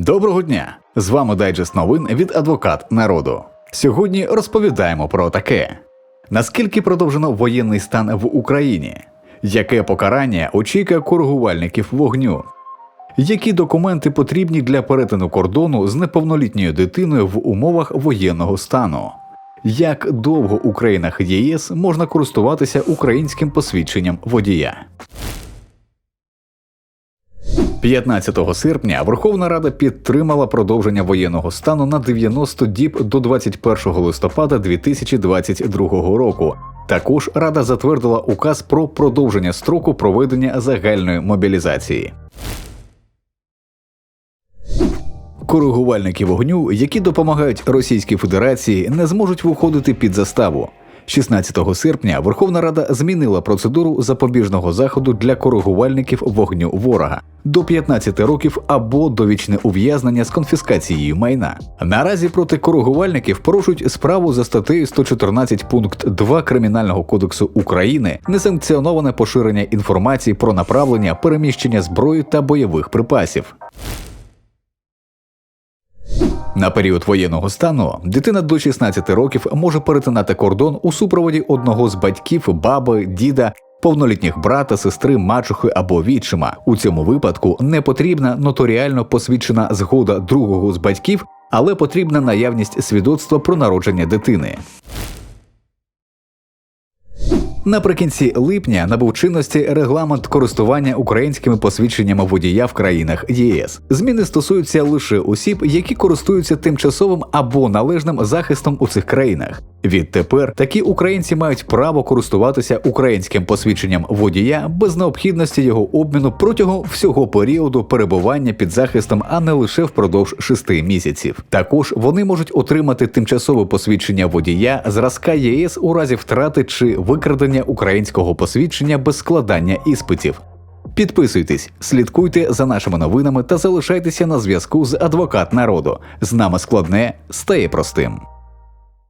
Доброго дня! З вами дайджест новин від Адвокат народу. Сьогодні розповідаємо про таке: наскільки продовжено воєнний стан в Україні, яке покарання очікує коригувальників вогню, які документи потрібні для перетину кордону з неповнолітньою дитиною в умовах воєнного стану? Як довго у країнах ЄС можна користуватися українським посвідченням водія? 15 серпня Верховна Рада підтримала продовження воєнного стану на 90 діб до 21 листопада 2022 року. Також Рада затвердила указ про продовження строку проведення загальної мобілізації. Коригувальники вогню, які допомагають Російській Федерації, не зможуть виходити під заставу. 16 серпня Верховна Рада змінила процедуру запобіжного заходу для коригувальників вогню ворога до 15 років або довічне ув'язнення з конфіскацією майна. Наразі проти коригувальників порушують справу за статтею 114 пункт 2 Кримінального кодексу України несанкціоноване поширення інформації про направлення переміщення зброї та бойових припасів. На період воєнного стану дитина до 16 років може перетинати кордон у супроводі одного з батьків, баби, діда, повнолітніх брата, сестри, мачухи або відчима. У цьому випадку не потрібна нотаріально посвідчена згода другого з батьків, але потрібна наявність свідоцтва про народження дитини. Наприкінці липня набув чинності регламент користування українськими посвідченнями водія в країнах ЄС. Зміни стосуються лише осіб, які користуються тимчасовим або належним захистом у цих країнах. Відтепер такі українці мають право користуватися українським посвідченням водія без необхідності його обміну протягом всього періоду перебування під захистом, а не лише впродовж шести місяців. Також вони можуть отримати тимчасове посвідчення водія зразка ЄС у разі втрати чи викрадення українського посвідчення без складання іспитів. Підписуйтесь, слідкуйте за нашими новинами та залишайтеся на зв'язку з адвокат народу. З нами складне стає простим.